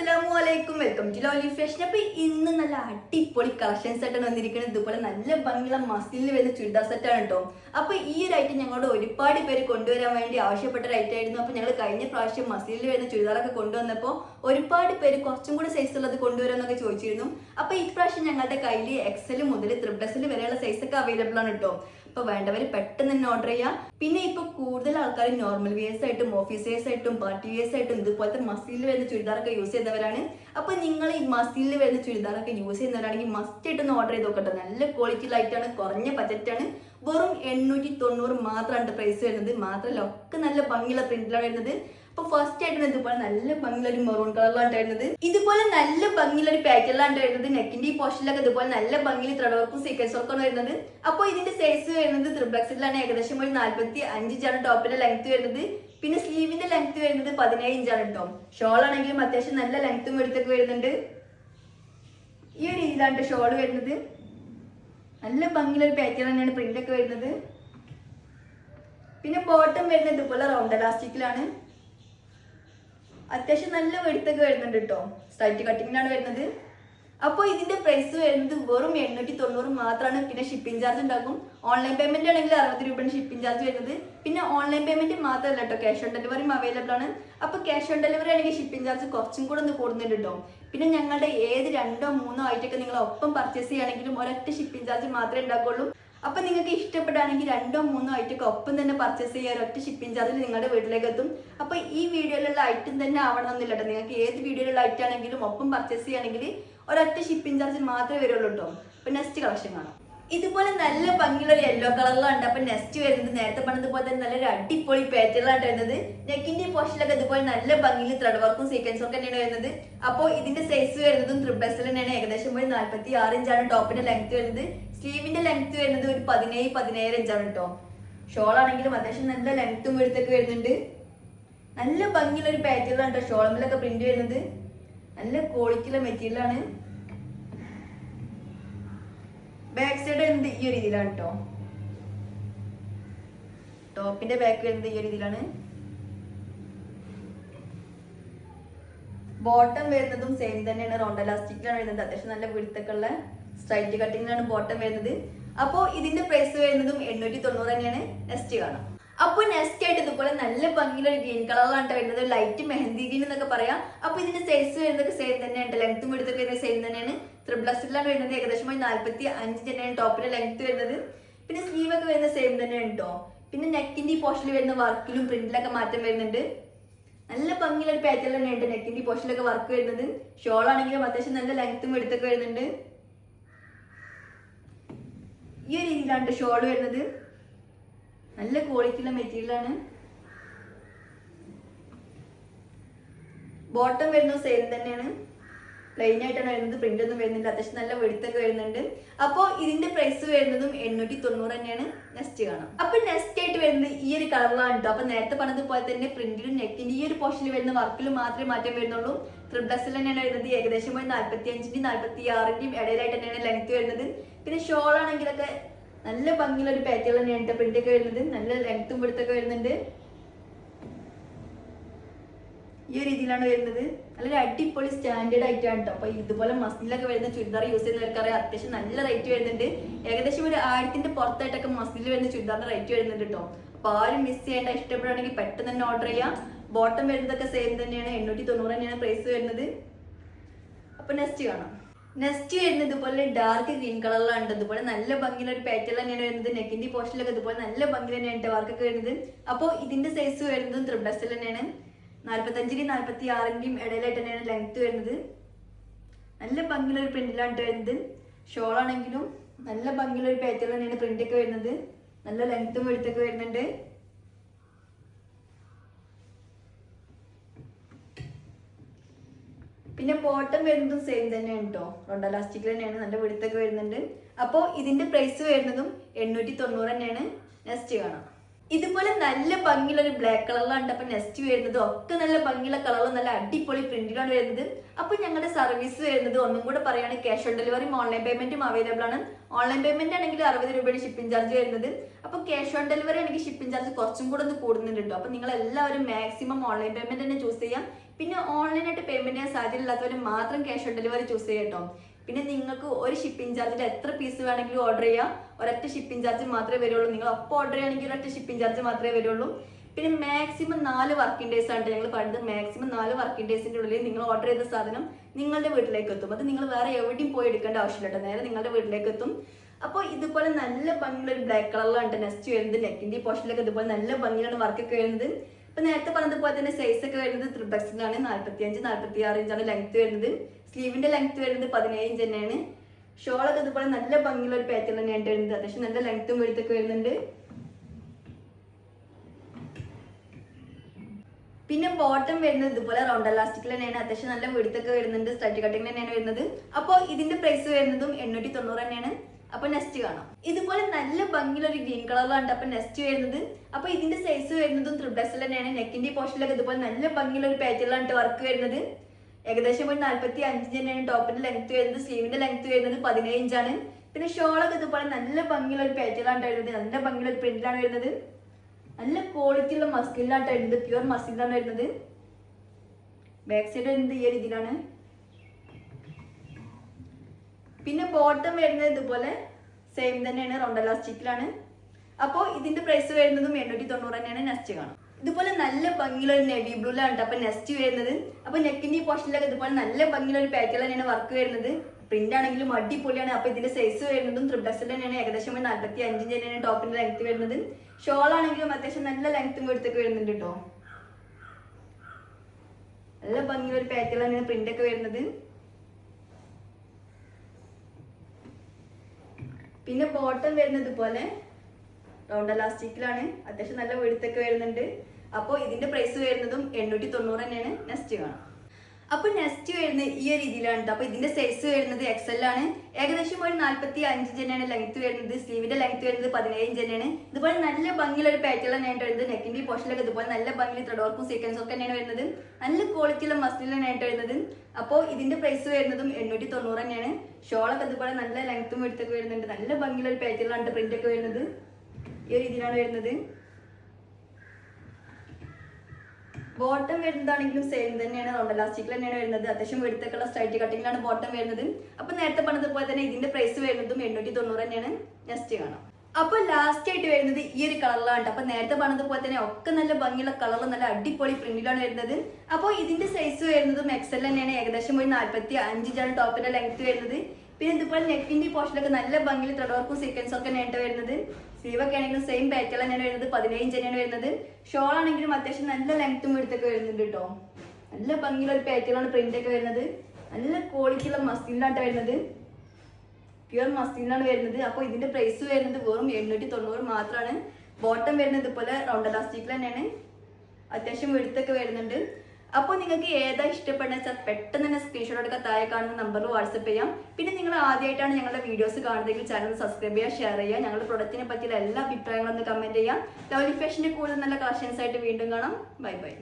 അസ്സലാമു അലൈക്കും welcome to lowly fashion അപ്പൊ ഇന്ന് നല്ല അടിപൊളി കളക്ഷൻസ് ആയിട്ടാണ് വന്നിരിക്കുന്നത്. ഇതുപോലെ നല്ല ഭംഗിയുള്ള മസിലിൽ വരുന്ന ചുരിദാർ സെറ്റാണ് കേട്ടോ അപ്പൊ ഈ ഒരു ഐറ്റം ഞങ്ങളോട് ഒരുപാട് പേര് കൊണ്ടുവരാൻ വേണ്ടി ആവശ്യപ്പെട്ട ഒരു ഐറ്റം ആയിരുന്നു. അപ്പൊ ഞങ്ങൾ കഴിഞ്ഞ പ്രാവശ്യം മസിലിൽ വരുന്ന ചുരിദാറൊക്കെ കൊണ്ടുവന്നപ്പോൾ ഒരുപാട് പേര് കുറച്ചും കൂടെ സൈസ് ഉള്ളത് കൊണ്ടുവരാന്നൊക്കെ ചോദിച്ചിരുന്നു. അപ്പൊ പ്രാവശ്യം ഞങ്ങളുടെ കയ്യിൽ എക്സൽ മുതൽ ത്രിപ്ലസിൽ വരെയുള്ള സൈസ് ഒക്കെ അവൈലബിൾ ആണ് കേട്ടോ അപ്പൊ വേണ്ടവർ പെട്ടെന്ന് തന്നെ ഓർഡർ ചെയ്യാം. പിന്നെ ഇപ്പൊ കൂടുതൽ ആൾക്കാർ നോർമൽ വിയേഴ്സ് ആയിട്ടും ഓഫീസ് വെയേഴ്സ് ആയിട്ടും പാർട്ടി വെയേഴ്സ് ആയിട്ടും ഇതുപോലത്തെ മസിലിൽ വരുന്ന ചുരിദാറൊക്കെ യൂസ് ചെയ്യുന്നവരാണ്. അപ്പൊ നിങ്ങൾ ഈ മസിലിൽ വരുന്ന ചുരിദാറൊക്കെ യൂസ് ചെയ്യുന്നവരാണെങ്കിൽ മസ്റ്റ് ആയിട്ട് ഒന്ന് ഓർഡർ ചെയ്ത് നോക്കട്ടെ. നല്ല ക്വാളിറ്റി ലൈറ്റാണ് കുറഞ്ഞ ബജറ്റാണ് വെറും എണ്ണൂറ്റി തൊണ്ണൂറ് മാത്രമാണ് പ്രൈസ് വരുന്നത്. മാത്രമല്ല ഒക്കെ നല്ല ഭംഗിയുള്ള പ്രിന്റിലാണ് വരുന്നത്. അപ്പൊ ഫസ്റ്റ് ആയിട്ട് ഇതുപോലെ നല്ല ഭംഗിയുള്ള ഒരു മെറൂൺ കളറിലാണ് ഉണ്ടായിരുന്നത്. ഇതുപോലെ നല്ല ഭംഗിയുള്ള ഒരു പാറ്റേണിലാണ് ഉണ്ടായിരുന്നത്. നെക്കിന്റെ ഈ പോർഷനിലൊക്കെ ഇതുപോലെ നല്ല ഭംഗിയിൽ ത്രെഡ് വർക്കും സീക്വൻസ് വർക്കാണ് വരുന്നത് അപ്പോൾ ഇതിന്റെ സൈസ് വരുന്നത് ത്രിബ്ലക്സിലാണ് ഏകദേശം ഒരു നാല്പത്തി അഞ്ച് ടോപ്പിന്റെ ലെങ്ത് വരുന്നത്. പിന്നെ സ്ലീവിന്റെ ലെങ്ത് വരുന്നത് പതിനേഴ് ഇഞ്ചാണ് കേട്ടോ ഷോൾ ആണെങ്കിലും അത്യാവശ്യം നല്ല ലെങ്ത്തും എടുത്തൊക്കെ വരുന്നുണ്ട്. ഈ ഒരു രീതിയിലാണ് ഷോൾ വരുന്നത്. നല്ല ഭംഗിയുള്ള ഒരു പാറ്റേൺ തന്നെയാണ് പ്രിന്റ് ഒക്കെ വരുന്നത്. പിന്നെ ബോട്ടം വരുന്നത് ഇതുപോലെ റൗണ്ട് എലാസ്റ്റിക്കിലാണ് അത്യാവശ്യം നല്ല വെടുത്തൊക്കെ വരുന്നുണ്ട് കേട്ടോ സ്ട്രൈറ്റ് കട്ടിങ്ങിനാണ് വരുന്നത്. അപ്പോൾ ഇതിന്റെ പ്രൈസ് വരുന്നത് വെറും എണ്ണൂറ്റി തൊണ്ണൂറ് മാത്രമാണ് പിന്നെ ഷിപ്പിംഗ് ചാർജ് ഉണ്ടാകും. ഓൺലൈൻ പേയ്മെന്റ് ആണെങ്കിൽ അറുപത് രൂപയാണ് ഷിപ്പിംഗ് ചാർജ് വരുന്നത്. പിന്നെ ഓൺലൈൻ പേയ്മെന്റ് മാത്രമല്ല കേട്ടോ ക്യാഷ് ഓൺ ഡെലിവറിയും അവൈലബിൾ ആണ്. അപ്പോൾ ക്യാഷ് ഓൺ ഡെലിവറി ആണെങ്കിൽ ഷിപ്പിംഗ് ചാർജ് കുറച്ചും കൂടെ ഒന്ന് കൂടുന്നുണ്ട് കേട്ടോ പിന്നെ ഞങ്ങളുടെ ഏത് രണ്ടോ മൂന്നോ ആയിട്ടൊക്കെ നിങ്ങൾ ഒപ്പം പർച്ചേസ് ചെയ്യുകയാണെങ്കിലും ഒരൊറ്റ ഷിപ്പിംഗ് ചാർജ് മാത്രമേ ഉണ്ടാക്കുള്ളൂ അപ്പൊ നിങ്ങൾക്ക് ഇഷ്ടപ്പെടുകയാണെങ്കിൽ രണ്ടോ മൂന്നോ ഐറ്റം ഒപ്പം തന്നെ പർച്ചേസ് ചെയ്യാൻ ഒരൊറ്റ ഷിപ്പിംഗ് ചാർജിൽ നിങ്ങളുടെ വീട്ടിലേക്ക് എത്തും. അപ്പൊ ഈ വീഡിയോയിലുള്ള ഐറ്റം തന്നെ ആവണമെന്നില്ല കേട്ടോ നിങ്ങൾക്ക് ഏത് വീഡിയോയിലുള്ള ഐറ്റം ആണെങ്കിലും ഒപ്പം പർച്ചേസ് ചെയ്യുകയാണെങ്കിൽ ഒരൊറ്റ ഷിപ്പിംഗ് ചാർജ് മാത്രമേ വരുള്ളൂ കേട്ടോ അപ്പൊ നെക്സ്റ്റ് കളക്ഷൻ കാണാം. ഇതുപോലെ നല്ല ഭംഗിയുള്ള യെല്ലോ കളറിലാണ് അപ്പൊ നെക്സ്റ്റ് വരുന്നത് നേരത്തെ പറഞ്ഞതുപോലെ തന്നെ നല്ലൊരു അടിപൊളി പാറ്റേണിലാണ് വരുന്നത്. നെക്കിന്റെ പോഷനിലൊക്കെ ഇതുപോലെ നല്ല ഭംഗിയിൽ ത്രെഡ് വർക്കും സീക്വൻസും ഒക്കെ തന്നെയാണ് വരുന്നത്. അപ്പോൾ ഇതിന്റെ സൈസ് വരുന്നതും ത്രിബസിൽ തന്നെയാണ്. ഏകദേശം ഒരു നാല്പത്തി ആറ് ഇഞ്ചാണ് ടോപ്പിന്റെ ലെങ്ത് വരുന്നത്. സ്ലീവിന്റെ ലെങ്ത് വരുന്നത് ഒരു പതിനേഴ് പതിനേഴ് ഇഞ്ചാണ് കേട്ടോ ഷോൾ ആണെങ്കിലും അത്യാവശ്യം നല്ല ലെങ്ത്തും എടുത്തൊക്കെ വരുന്നുണ്ട്. നല്ല ഭംഗിയുള്ള ഒരു പാറ്റേണിലാണ് കേട്ടോ ഷോളമിലൊക്കെ പ്രിന്റ് വരുന്നത്. നല്ല ക്വാളിറ്റിയുള്ള മെറ്റീരിയലാണ് ബാക്ക് സൈഡ് വരുന്നത് ഈ ഒരു രീതിയിലാണ് കേട്ടോ ടോപ്പിന്റെ ബാക്ക് വരുന്നത് ഈ ഒരു രീതിയിലാണ്. ബോട്ടം വരുന്നതും സെയിം തന്നെയാണ്. റൗണ്ട് ഇലാസ്റ്റിക്കിലാണ് വരുന്നത്. അത്യാവശ്യം നല്ല വിടുത്തൊക്കെ ഉള്ള സ്ട്രൈറ്റ് കട്ടിങ്ങിലാണ് ബോട്ടം വരുന്നത്. അപ്പോൾ ഇതിന്റെ പ്രൈസ് വരുന്നതും എണ്ണൂറ്റി തൊണ്ണൂറ് തന്നെയാണ് നെസ്റ്റ് കാണാം. അപ്പോൾ നെസ്റ്റ് ആയിട്ട് ഇതുപോലെ നല്ല ഭംഗിയുള്ള ഒരു ഗ്രീൻ കളറിലാണ് വരുന്നത്. ലൈറ്റ് മെഹന്തി ഗ്രീൻ എന്നൊക്കെ പറയാം. അപ്പോൾ ഇതിന്റെ സൈസ് വരുന്നതൊക്കെ സെയിം തന്നെയാണ്. ലെങ്ത്തും എടുത്തൊക്കെ വരുന്നത് സെയിം തന്നെയാണ്. ത്രിബ്ലസ്റ്റിലാണ് വരുന്നത്. ഏകദേശം നാല്പത്തി അഞ്ച് തന്നെയാണ് ടോപ്പിന്റെ ലെങ്ത് വരുന്നത്. പിന്നെ സ്ലീവ് ഒക്കെ വരുന്നത് സെയിം തന്നെയാണ് കേട്ടോ. പിന്നെ നെക്കിന്റെ ഈ പോർഷനിൽ വരുന്ന വർക്കിലും പ്രിന്റിലൊക്കെ മാറ്റം വരുന്നുണ്ട്. നല്ല ഭംഗിയുള്ള ഒരു പാറ്റേൺ തന്നെയുണ്ട് നെക്കിന്റെ പോർഷനിലൊക്കെ വർക്ക് വരുന്നത്. ഷോൾ ആണെങ്കിലും അത്യാവശ്യം നല്ല ലെങ്ത്തും എടുത്തൊക്കെ വരുന്നുണ്ട്. ഈ ഒരു രീതിയിലാണ് ഷോൾ വരുന്നത്. നല്ല ക്വാളിറ്റിയുള്ള മെറ്റീരിയലാണ് ബോട്ടം വരുന്ന സെയിം തന്നെയാണ്. പ്ലെയിൻ ആയിട്ടാണ് വരുന്നത്. പ്രിന്റ് ഒന്നും വരുന്നില്ല. അത്യാവശ്യം നല്ല വെടുത്തൊക്കെ വരുന്നുണ്ട്. അപ്പോൾ ഇതിന്റെ പ്രൈസ് വരുന്നതും എണ്ണൂറ്റി തൊണ്ണൂറ് തന്നെയാണ്. നെക്സ്റ്റ് കാണാം. അപ്പൊ നെക്സ്റ്റ് ആയിട്ട് വരുന്നത് ഈ ഒരു കളറിലാണ് കേട്ടോ അപ്പൊ നേരത്തെ പറഞ്ഞതുപോലെ തന്നെ പ്രിന്റിലും നെക്കിന്റെ ഈ ഒരു പോർഷനിൽ വരുന്ന വർക്കിൽ മാത്രമേ മാറ്റം വരുന്നുള്ളൂ. ത്രിബ്ലസിൽ തന്നെയാണ് വരുന്നത്. ഏകദേശം ഒരു നാല്പത്തി അഞ്ചിന്റെയും നാല്പത്തി ആറിന്റെയും ഇടയിലായിട്ട് തന്നെയാണ് ലെങ്ത് വരുന്നത്. പിന്നെ ഷോൾ ആണെങ്കിലൊക്കെ നല്ല ഭംഗിയുള്ള ഒരു പാറ്റേൺ തന്നെയാണ് പ്രിന്റ് ഒക്കെ വരുന്നത്. നല്ല ലെങ്ത്തും വെടുത്തൊക്കെ വരുന്നുണ്ട്. ഈ ഒരു രീതിയിലാണ് വരുന്നത്. നല്ലൊരു അടിപൊളി സ്റ്റാൻഡേർഡ് ആയിട്ടാണ് കേട്ടോ അപ്പൊ ഇതുപോലെ മസ്ലിലൊക്കെ വരുന്ന ചുരിദാർ യൂസ് ചെയ്യുന്നവർക്ക് അറിയാം അത്യാവശ്യം നല്ല റേറ്റ് വരുന്നുണ്ട്. ഏകദേശം ഒരു ആയിരത്തിന്റെ പുറത്തായിട്ടൊക്കെ മസ്ലിൽ വരുന്ന ചുരിദാറിന്റെ റേറ്റ് വരുന്നുണ്ട് കേട്ടോ അപ്പൊ ആരും മിസ് ചെയ്യേണ്ട ഇഷ്ടപ്പെടുകയാണെങ്കിൽ പെട്ടെന്ന് തന്നെ ഓർഡർ ചെയ്യാം. ബോട്ടം വരുന്നതൊക്കെ സെയിം തന്നെയാണ്. എണ്ണൂറ്റി തൊണ്ണൂറ് തന്നെയാണ് പ്രൈസ് വരുന്നത്. അപ്പൊ നെക്സ്റ്റ് കാണാം. നെക്സ്റ്റ് വരുന്നത് ഇതുപോലെ ഡാർക്ക് ഗ്രീൻ കളറിലാണ് ഇതുപോലെ നല്ല ഭംഗിയുള്ള ഒരു പാറ്റേൺ തന്നെയാണ് വരുന്നത്. നെക്കിന്റെ പോർഷനിലൊക്കെ ഇതുപോലെ നല്ല ഭംഗി തന്നെയാണ് വർക്കൊക്കെ വരുന്നത്. അപ്പോൾ ഇതിന്റെ സൈസ് വരുന്നതും ത്രിബ്ലസിൽ തന്നെയാണ്. നാല്പത്തഞ്ചിന്റെയും നാല്പത്തി ആറിന്റെയും ഇടയിലായിട്ട് തന്നെയാണ് ലെങ്ത് വരുന്നത്. നല്ല ഭംഗിയുള്ള ഒരു പ്രിന്റിലാണ് വരുന്നത്. ഷോൾ ആണെങ്കിലും നല്ല ഭംഗിയുള്ള ഒരു പാറ്റേൺ തന്നെയാണ് പ്രിന്റ് ഒക്കെ വരുന്നത്. നല്ല ലെങ്ത്തും എടുത്തൊക്കെ വരുന്നുണ്ട്. പിന്നെ ബോട്ടം വരുന്നതും സെയിം തന്നെയാണ് കേട്ടോ റൊണ്ട തന്നെയാണ് നല്ല വെടുത്തൊക്കെ വരുന്നുണ്ട്. അപ്പോൾ ഇതിന്റെ പ്രൈസ് വരുന്നതും എണ്ണൂറ്റി തൊണ്ണൂറ് തന്നെയാണ്. നെക്സ്റ്റ് കാണാം. ഇതുപോലെ നല്ല ഭംഗിയുള്ള ഒരു ബ്ലാക്ക് കളറിലാണ് അപ്പൊ നെക്സ്റ്റ് വരുന്നത്. ഒക്കെ നല്ല ഭംഗിയുള്ള കളറും നല്ല അടിപൊളി പ്രിന്റിലാണ് വരുന്നത്. അപ്പൊ ഞങ്ങളുടെ സർവീസ് വരുന്നത് ഒന്നും കൂടെ പറയുകയാണെങ്കിൽ ക്യാഷ് ഓൺ ഡെലിവറിയും ഓൺലൈൻ പേയ്മെന്റും അവൈലബിൾ ആണ്. ഓൺലൈൻ പേയ്മെന്റ് ആണെങ്കിൽ അറുപത് രൂപയുടെ ഷിപ്പിംഗ് ചാർജ് വരുന്നത്. അപ്പൊ ക്യാഷ് ഓൺ ഡെലിവറി ആണെങ്കിൽ ഷിപ്പിംഗ് ചാർജ് കുറച്ചും കൂടെ ഒന്ന് കൂടുന്നുണ്ട് കേട്ടോ അപ്പൊ നിങ്ങൾ എല്ലാവരും മാക്സിമം ഓൺലൈൻ പേയ്മെന്റ് തന്നെ ചൂസ് ചെയ്യാം. പിന്നെ ഓൺലൈനായിട്ട് പേയ്മെന്റ് ചെയ്യാൻ സാധ്യത ഇല്ലാത്തവർ മാത്രം ക്യാഷ് ഓൺ ഡെലിവറി ചൂസ് ചെയ്യട്ടോ പിന്നെ നിങ്ങൾക്ക് ഒരു ഷിപ്പിംഗ് ചാർജിൽ എത്ര പീസ് വേണമെങ്കിലും ഓർഡർ ചെയ്യാം. ഒരൊറ്റ ഷിപ്പിംഗ് ചാർജ് മാത്രമേ വരുള്ളൂ. നിങ്ങൾ ഒപ്പം ഓർഡർ ചെയ്യുകയാണെങ്കിൽ ഒരൊറ്റ ഷിപ്പിംഗ് ചാർജ് മാത്രമേ വരുള്ളൂ. പിന്നെ മാക്സിമം നാല് വർക്കിംഗ് ഡേയ്സ് ആണ് ഞങ്ങൾ പറയുന്നത് മാക്സിമം നാല് വർക്കിംഗ് ഡേയ്സിന്റെ ഉള്ളിൽ നിങ്ങൾ ഓർഡർ ചെയ്ത സാധനം നിങ്ങളുടെ വീട്ടിലേക്ക് എത്തും. അത് നിങ്ങൾ വേറെ എവിടെയും പോയി എടുക്കേണ്ട ആവശ്യമില്ല നേരെ നിങ്ങളുടെ വീട്ടിലേക്ക് എത്തും. അപ്പോൾ ഇതുപോലെ നല്ല ഭംഗിയുള്ള ഒരു ബ്ലാക്ക് കളറിലാണ് നെക്സ്റ്റ് വരുന്നത്. നെക്കിന്റെ പോർഷനിലൊക്കെ ഇതുപോലെ നല്ല ഭംഗിയാണ് വർക്കൊക്കെ വരുന്നത്. ഇപ്പൊ നേരത്തെ പറഞ്ഞതുപോലെ തന്നെ സൈസ് ഒക്കെ വരുന്നത് ത്രിബക്സിലാണ് നാൽപ്പത്തി അഞ്ച് നാൽപ്പത്തി ആറ് ഇഞ്ചാണ് ലെങ്ത് വരുന്നത്. സ്ലീവിന്റെ ലെങ്ത് വരുന്നത് പതിനേഴ് ഇഞ്ച് തന്നെയാണ്. ഷോളൊക്കെ ഇതുപോലെ നല്ല ഭംഗിയുള്ള ഒരു പാറ്റേൺ തന്നെയാണ് വരുന്നത് അത്യാവശ്യം നല്ല ലെങ്ത്തും വെഴുത്തൊക്കെ വരുന്നുണ്ട്. പിന്നെ ബോട്ടം വരുന്നത് ഇതുപോലെ റൗണ്ട് ലാസ്റ്റിക് തന്നെയാണ്. അത്യാവശ്യം നല്ല വെടുത്തൊക്കെ വരുന്നുണ്ട്. സ്ട്രൈറ്റ് കട്ടിങ് തന്നെയാണ് വരുന്നത്. അപ്പോൾ ഇതിന്റെ പ്രൈസ് വരുന്നതും എണ്ണൂറ്റി തൊണ്ണൂറ് തന്നെയാണ്. അപ്പൊ നെക്സ്റ്റ് കാണാം. ഇതുപോലെ നല്ല ഭംഗിയുള്ള ഒരു ഗ്രീൻ കളറിലാണ് അപ്പൊ നെസ്റ്റ് വരുന്നത്. അപ്പൊ ഇതിന്റെ സൈസ് വരുന്നതും ത്രിബ്ലക്സിൽ തന്നെയാണ്. നെക്കിന്റെ പോർഷനിലൊക്കെ ഇതുപോലെ നല്ല ഭംഗിയുള്ള ഒരു പാറ്റേണിലാണ് വർക്ക് വരുന്നത്. ഏകദേശം ഒരു നാല്പത്തി അഞ്ച് തന്നെയാണ് ടോപ്പിന്റെ ലെങ്ത് വരുന്നത് സ്ലീവിന്റെ ലെങ്ത് വരുന്നത് പതിനേഴ് ഇഞ്ചാണ് പിന്നെ ഷോളൊക്കെ ഇതുപോലെ നല്ല ഭംഗിയുള്ള ഒരു പാറ്റേണാണ് വരുന്നത്. നല്ല ഭംഗിയുള്ള ഒരു പ്രിന്റിലാണ് വരുന്നത്. നല്ല ക്വാളിറ്റി ഉള്ള മസ്കിലാണ് വരുന്നത്. പ്യുവർ മസ്കിലാണ് വരുന്നത്. ബാക്ക് സൈഡ് വരുന്നത് ഈ രീതിയിലാണ് പിന്നെ ബോട്ടം വരുന്നത് ഇതുപോലെ സെയിം തന്നെയാണ്. റൗണ്ട് എലാസ്റ്റിക്കിലാണ് അപ്പോൾ ഇതിന്റെ പ്രൈസ് വരുന്നതും എണ്ണൂറ്റി തൊണ്ണൂറ് തന്നെയാണ്. നെക്സ്റ്റ് കാണാം. ഇതുപോലെ നല്ല ഭംഗിയുള്ള ഒരു നെവി ബ്ലൂലാണ് അപ്പൊ നെക്സ്റ്റ് വരുന്നത്. അപ്പൊ നെക്കിന്റെ ഈ പോർഷനിലൊക്കെ ഇതുപോലെ നല്ല ഭംഗിയുള്ള ഒരു പാറ്റേൺ തന്നെയാണ് വർക്ക് വരുന്നത്. പ്രിന്റ് ആണെങ്കിലും അടിപൊളിയാണ്. അപ്പൊ ഇതിന്റെ സൈസ് വരുന്നതും ത്രിബ്ലക്സിൽ തന്നെയാണ്. ഏകദേശം ഒരു നാല്പത്തി അഞ്ചിന്റെ തന്നെയാണ് ടോപ്പിന്റെ ലെങ്ത് വരുന്നത്. ഷോൾ ആണെങ്കിലും അത്യാവശ്യം നല്ല ലെങ്ത്തും എടുത്തൊക്കെ വരുന്നുണ്ട് കേട്ടോ നല്ല ഭംഗിയുള്ള ഒരു പാറ്റേൺ തന്നെയാണ് പ്രിന്റ് ഒക്കെ വരുന്നത്. പിന്നെ ബോട്ടം വരുന്നത് ഇതുപോലെ റൗണ്ട് ലാസ്റ്റിക്കിലാണ്. അത്യാവശ്യം നല്ല വെടുത്തൊക്കെ വരുന്നുണ്ട്. അപ്പോൾ ഇതിന്റെ പ്രൈസ് വരുന്നതും എണ്ണൂറ്റി തൊണ്ണൂറ് തന്നെയാണ് നെസ്റ്റ് കാണാം. അപ്പൊ നെസ്റ്റ് വരുന്നത് ഈ ഒരു രീതിയിലാണ്. അപ്പൊ ഇതിന്റെ സൈസ് വരുന്നത് എക്സൽ ആണ്. ഏകദേശം ഒരു നാല്പത്തി അഞ്ച് തന്നെയാണ് ലെങ്ത് വരുന്നത് സ്ലീവിന്റെ ലെങ്ത് വരുന്നത് പതിനേഴ് ഇഞ്ച് ഇതുപോലെ നല്ല ഭംഗിയുള്ള ഒരു പാറ്റേൺ തന്നെയാണ് വരുന്നത്. നെക്കിന്റെ പോഷനിലൊക്കെ ഇതുപോലെ നല്ല ഭംഗിയിൽ ത്രഡോർക്കും സീക്വൻസും ഒക്കെ തന്നെയാണ് വരുന്നത്. നല്ല ക്വാളിറ്റിയുള്ള മസ്ലിൻ തന്നെയായിട്ട് വരുന്നത്. അപ്പോൾ ഇതിന്റെ പ്രൈസ് വരുന്നതും എണ്ണൂറ്റി തൊണ്ണൂറ് തന്നെയാണ് ഷോളൊക്കെ ഇതുപോലെ നല്ല ലെങ്ത്തും എടുത്തൊക്കെ വരുന്നുണ്ട്. നല്ല ഭംഗിയുള്ള ഒരു പാറ്റേണിലാണ് പ്രിന്റ് ഒക്കെ വരുന്നത്. ഈ രീതിയിലാണ് വരുന്നത്. ബോട്ടം വരുന്നതാണെങ്കിലും സെയിം തന്നെയാണ്. റൗണ്ട് എലാസ്റ്റിക്കിൽ തന്നെയാണ് വരുന്നത്. അത്യാവശ്യം വെടുത്തൊക്കെയുള്ള സ്ട്രൈറ്റ് കട്ടിങ്ങിലാണ് ബോട്ടം വരുന്നത്. അപ്പൊ നേരത്തെ പറഞ്ഞതുപോലെ തന്നെ ഇതിന്റെ പ്രൈസ് വരുന്നതും എണ്ണൂറ്റി തൊണ്ണൂറ് തന്നെയാണ്. നെക്സ്റ്റ് കാണാം. അപ്പൊ ലാസ്റ്റ് ആയിട്ട് വരുന്നത് ഈ ഒരു കളറിലാണ് അപ്പൊ നേരത്തെ പറഞ്ഞതുപോലെ തന്നെ ഒക്കെ നല്ല ഭംഗിയുള്ള കളർ നല്ല അടിപൊളി പ്രിന്റിലാണ് വരുന്നത്. അപ്പോൾ ഇതിന്റെ സൈസ് വരുന്നതും എക്സൽ തന്നെയാണ്. ഏകദേശം ഒരു നാല്പത്തി അഞ്ചിഞ്ചാണ് ടോപ്പിന്റെ ലെങ്ത് വരുന്നത്. പിന്നെ ഇതുപോലെ നെക്കിന്റെ പോർഷനൊക്കെ നല്ല ഭംഗിയിൽ ത്രെഡ് വർക്കും സീക്വൻസും ഒക്കെ നേരിട്ട് വരുന്നത്. സ്ലീവ് ഒക്കെ ആണെങ്കിലും സെയിം പാറ്റേൺ തന്നെയാണ് വരുന്നത്. പതിനേഴ് തന്നെയാണ് വരുന്നത്. ഷോൾ ആണെങ്കിലും അത്യാവശ്യം നല്ല ലെങ്ത്തും എടുത്തൊക്കെ വരുന്നുണ്ട് കേട്ടോ നല്ല ഭംഗിയുള്ള ഒരു പാറ്റേണാണ് പ്രിന്റ് ഒക്കെ വരുന്നത്. നല്ല ക്വാളിറ്റിയുള്ള മസ്ലിനായിട്ട് വരുന്നത്. പ്യുവർ മസ്ലിനാണ് വരുന്നത്. അപ്പോൾ ഇതിന്റെ പ്രൈസ് വരുന്നത് വെറും എണ്ണൂറ്റി തൊണ്ണൂറ് മാത്രമാണ് ബോട്ടം വരുന്നത് ഇതുപോലെ റൗണ്ട് ഇലാസ്റ്റിക്കിൽ തന്നെയാണ്. അത്യാവശ്യം വെടുത്തൊക്കെ വരുന്നുണ്ട്. അപ്പോൾ നിങ്ങൾക്ക് ഏതാ ഇഷ്ടപ്പെടുന്ന വെച്ചാൽ പെട്ടെന്ന് തന്നെ സ്ക്രീൻഷോട്ട് എടുക്കാൻ താഴെ കാണുന്ന നമ്പറിൽ വാട്സപ്പ് ചെയ്യാം. പിന്നെ നിങ്ങൾ ആദ്യമായിട്ടാണ് ഞങ്ങളുടെ വീഡിയോസ് കാണുന്നതെങ്കിൽ ചാനൽ സബ്സ്ക്രൈബ് ചെയ്യുക ഷെയർ ചെയ്യുക. ഞങ്ങളുടെ പ്രൊഡക്റ്റിനെ പറ്റിയുള്ള എല്ലാ അഭിപ്രായങ്ങളും ഒന്ന് കമന്റ് ചെയ്യാം. ലവലി ഫാഷന്റെ കൂടുതൽ നല്ല കളക്ഷൻസ് ആയിട്ട് വീണ്ടും കാണാം. Bye bye